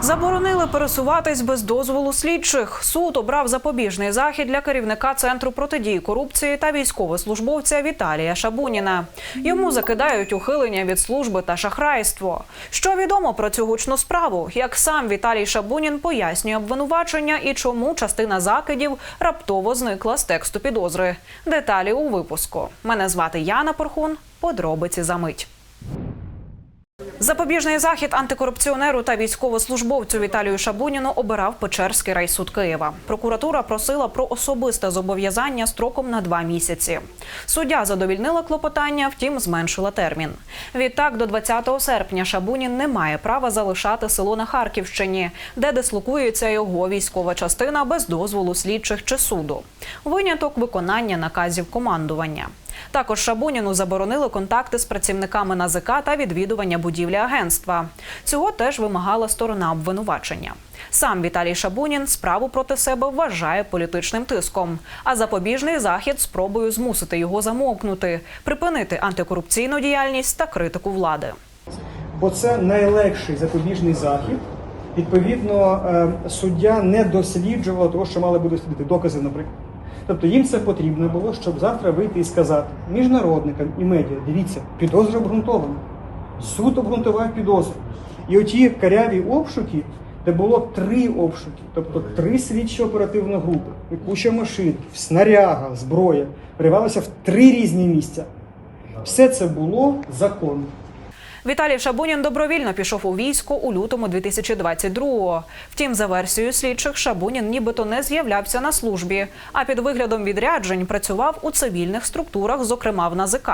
Заборонили пересуватись без дозволу слідчих. Суд обрав запобіжний захід для керівника центру протидії корупції та військовослужбовця Віталія Шабуніна. Йому закидають ухилення від служби та шахрайство. Що відомо про цю гучну справу? Як сам Віталій Шабунін пояснює обвинувачення і чому частина закидів раптово зникла з тексту підозри. Деталі у випуску. Мене звати Яна Порхун. Подробиці за мить. Запобіжний захід антикорупціонеру та військовослужбовцю Віталію Шабуніну обирав Печерський райсуд Києва. Прокуратура просила про особисте зобов'язання строком на два місяці. Суддя задовільнила клопотання, втім зменшила термін. Відтак, до 20 серпня Шабунін не має права залишати село на Харківщині, де дислокується його військова частина без дозволу слідчих чи суду. Виняток виконання наказів командування. Також Шабуніну заборонили контакти з працівниками НАЗК та відвідування будівлі агентства. Цього теж вимагала сторона обвинувачення. Сам Віталій Шабунін справу проти себе вважає політичним тиском, а запобіжний захід спробою змусити його замовкнути, припинити антикорупційну діяльність та критику влади. бо це найлегший запобіжний захід. Відповідно, е, суддя не досліджував того, що мали би дослідити докази, наприклад. Тобто їм це потрібно було, щоб завтра вийти і сказати міжнародникам і медіа, дивіться, підозра обґрунтована. Суд обґрунтував підозру. І оті каряві обшуки, де було три обшуки, тобто три слідчі оперативні групи, і куча машин, снаряга, зброя, перевелося в три різні місця. Все це було законно. Віталій Шабунін добровільно пішов у військо у лютому 2022-го. Втім, за версією слідчих, Шабунін нібито не з'являвся на службі, а під виглядом відряджень працював у цивільних структурах, зокрема в НАЗК.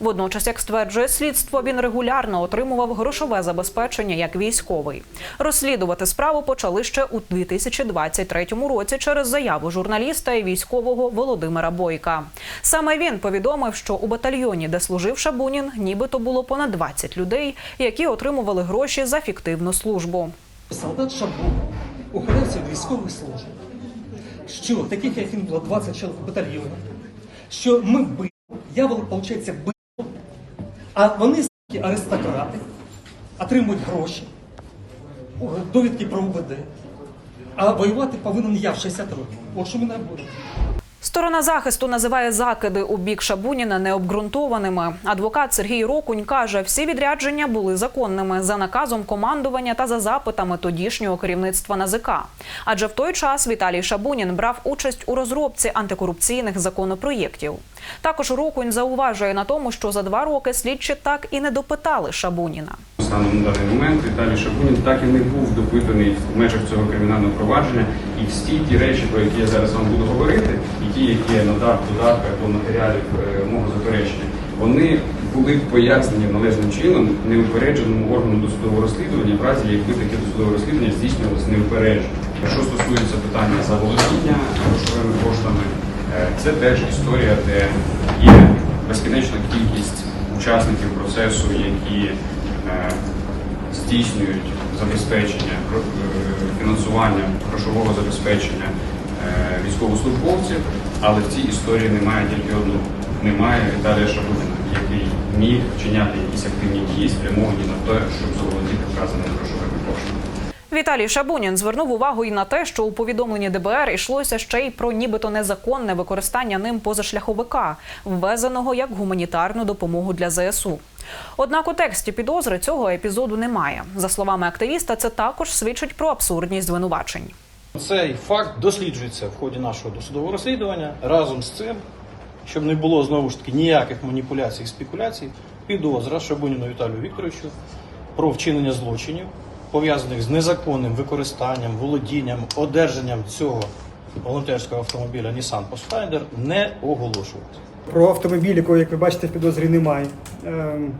Водночас, як стверджує слідство, він регулярно отримував грошове забезпечення як військовий. Розслідувати справу почали ще у 2023 році через заяву журналіста і військового Володимира Бойка. Саме він повідомив, що у батальйоні, де служив Шабунін, нібито було понад 20 людей, які отримували гроші за фіктивну службу. Солдат Шабун ухилився від військових служб. Що таких, як він було 20 чоловік батальйону, що ми били, я, виходить, бив, а вони аристократи, отримують гроші, довідки про УБД. А воювати повинен я в 60 років. От що мене буде. Сторона захисту називає закиди у бік Шабуніна необґрунтованими. Адвокат Сергій Рокунь каже, всі відрядження були законними за наказом командування та за запитами тодішнього керівництва НАЗК. Адже в той час Віталій Шабунін брав участь у розробці антикорупційних законопроєктів. Також Рокунь зауважує на тому, що за два роки слідчі так і не допитали Шабуніна. Станом на даний момент Віталій Шабунін так і не був допитаний в межах цього кримінального провадження. І всі ті речі, про які я зараз вам буду говорити, ті, які я надав в додатках до матеріалів е, мого заперечення, вони були пояснені належним чином неупередженому органу досудового розслідування, в разі якби таке досудове розслідування здійснювалося неупереджено. Що стосується питання заволодіння грошовими коштами, е, це теж історія, де є безкінечна кількість учасників процесу, які е, здійснюють забезпечення фінансування грошового забезпечення військовослужбовців, але в цій історії немає тільки одного. Немає Віталія Шабунина, який міг вчиняти якісь активні дії, спрямовані на те, щоб заволодіти вказаними грошовими коштами. Віталій Шабунін звернув увагу і на те, що у повідомленні ДБР йшлося ще й про нібито незаконне використання ним позашляховика, ввезеного як гуманітарну допомогу для ЗСУ. Однак у тексті підозри цього епізоду немає. За словами активіста, це також свідчить про абсурдність звинувачень. Цей факт досліджується в ході нашого досудового розслідування. Разом з цим, щоб не було знову ж таки ніяких маніпуляцій і спекуляцій, підозра Шабуніну Віталію Вікторовичу про вчинення злочинів, пов'язаних з незаконним використанням, володінням, одержанням цього волонтерського автомобіля Nissan Pathfinder не оголошувати. Про автомобіль, якого, як ви бачите, в підозрі немає. Ем,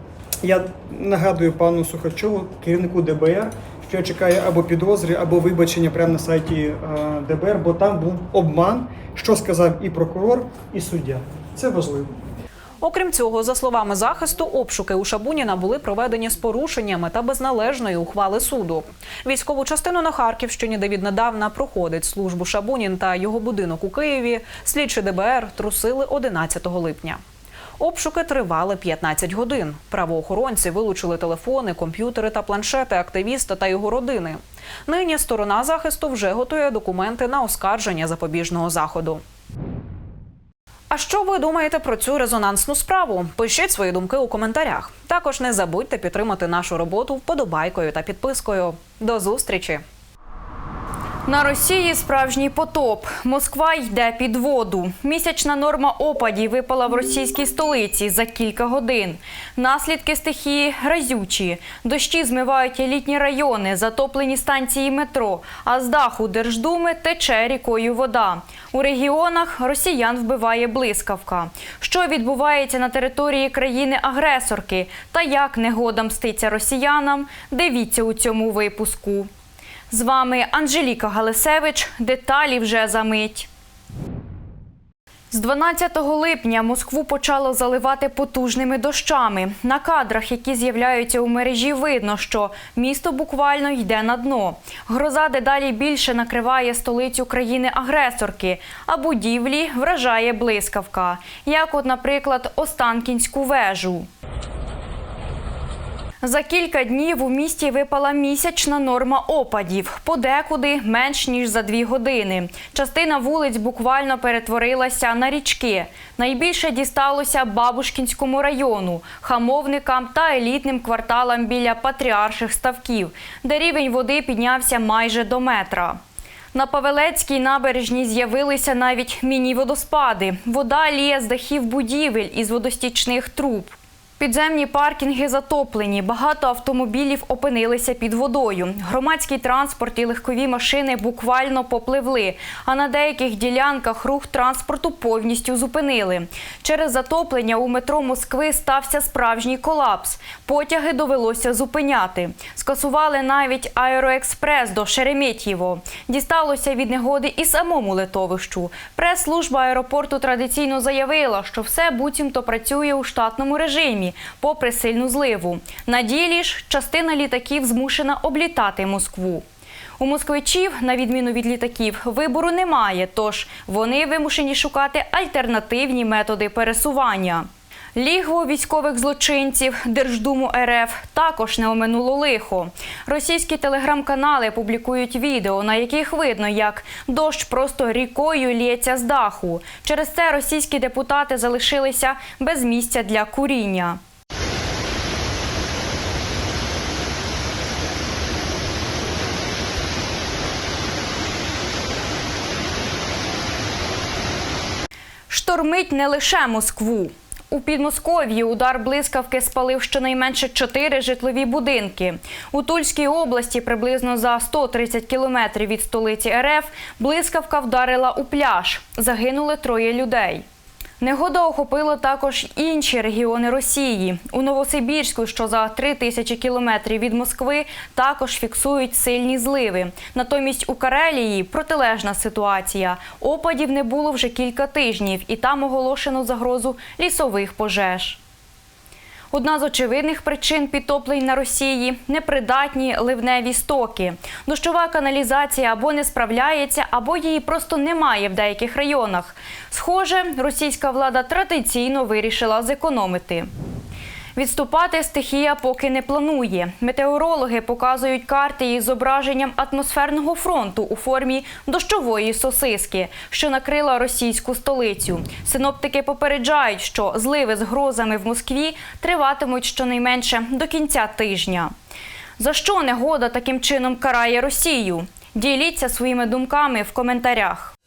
Я нагадую пану Сухачову, керівнику ДБР, що чекає або підозри, або вибачення прямо на сайті е, ДБР, бо там був обман, що сказав і прокурор, і суддя. Це важливо. Окрім цього, за словами захисту, обшуки у Шабуніна були проведені з порушеннями та без належної ухвали суду. Військову частину на Харківщині, де віднедавна проходить службу Шабунін та його будинок у Києві, слідчі ДБР трусили 11 липня. Обшуки тривали 15 годин. Правоохоронці вилучили телефони, комп'ютери та планшети активіста та його родини. Нині сторона захисту вже готує документи на оскарження запобіжного заходу. А що ви думаєте про цю резонансну справу? Пишіть свої думки у коментарях. Також не забудьте підтримати нашу роботу вподобайкою та підпискою. До зустрічі! На Росії справжній потоп. Москва йде під воду. Місячна норма опадів випала в російській столиці за кілька годин. Наслідки стихії разючі. Дощі змивають елітні райони, затоплені станції метро. А з даху Держдуми тече рікою вода. У регіонах росіян вбиває блискавка. Що відбувається на території країни-агресорки та як негода мститься росіянам? Дивіться у цьому випуску. З вами Анжеліка Галисевич. Деталі вже за мить. З 12 липня Москву почало заливати потужними дощами. На кадрах, які з'являються у мережі, видно, що місто буквально йде на дно. Гроза дедалі більше накриває столицю країни-агресорки, а будівлі вражає блискавка, як, от, наприклад, Останкінську вежу. За кілька днів у місті випала місячна норма опадів, подекуди менш ніж за дві години. Частина вулиць буквально перетворилася на річки. Найбільше дісталося Бабушкінському району, хамовникам та елітним кварталам біля патріарших ставків, де рівень води піднявся майже до метра. На Павелецькій набережній з'явилися навіть міні-водоспади. Вода ліє з дахів будівель із водостічних труб. Підземні паркінги затоплені, багато автомобілів опинилися під водою. Громадський транспорт і легкові машини буквально попливли, а на деяких ділянках рух транспорту повністю зупинили. Через затоплення у метро Москви стався справжній колапс. Потяги довелося зупиняти. Скасували навіть аероекспрес до Шереметьєво. Дісталося від негоди і самому литовищу. Прес-служба аеропорту традиційно заявила, що все буцімто працює у штатному режимі, попри сильну зливу. На ділі ж частина літаків змушена облітати Москву. У москвичів, на відміну від літаків, вибору немає, тож вони вимушені шукати альтернативні методи пересування. Лігво військових злочинців Держдуму РФ також не оминуло лихо. Російські телеграм-канали публікують відео, на яких видно, як дощ просто рікою лється з даху. Через це російські депутати залишилися без місця для куріння. Штормить не лише Москву. У Підмосков'ї удар блискавки спалив щонайменше чотири житлові будинки. У Тульській області, приблизно за 130 кілометрів від столиці РФ, блискавка вдарила у пляж. Загинули троє людей. Негода охопила також інші регіони Росії. У Новосибірську, що за три тисячі кілометрів від Москви, також фіксують сильні зливи. Натомість у Карелії протилежна ситуація. Опадів не було вже кілька тижнів, і там оголошено загрозу лісових пожеж. Одна з очевидних причин підтоплень на Росії непридатні ливневі стоки. Дощова каналізація або не справляється, або її просто немає в деяких районах. Схоже, російська влада традиційно вирішила зекономити. Відступати стихія поки не планує. Метеорологи показують карти із зображенням атмосферного фронту у формі дощової сосиски, що накрила російську столицю. Синоптики попереджають, що зливи з грозами в Москві триватимуть щонайменше до кінця тижня. За що негода таким чином карає Росію? Діліться своїми думками в коментарях.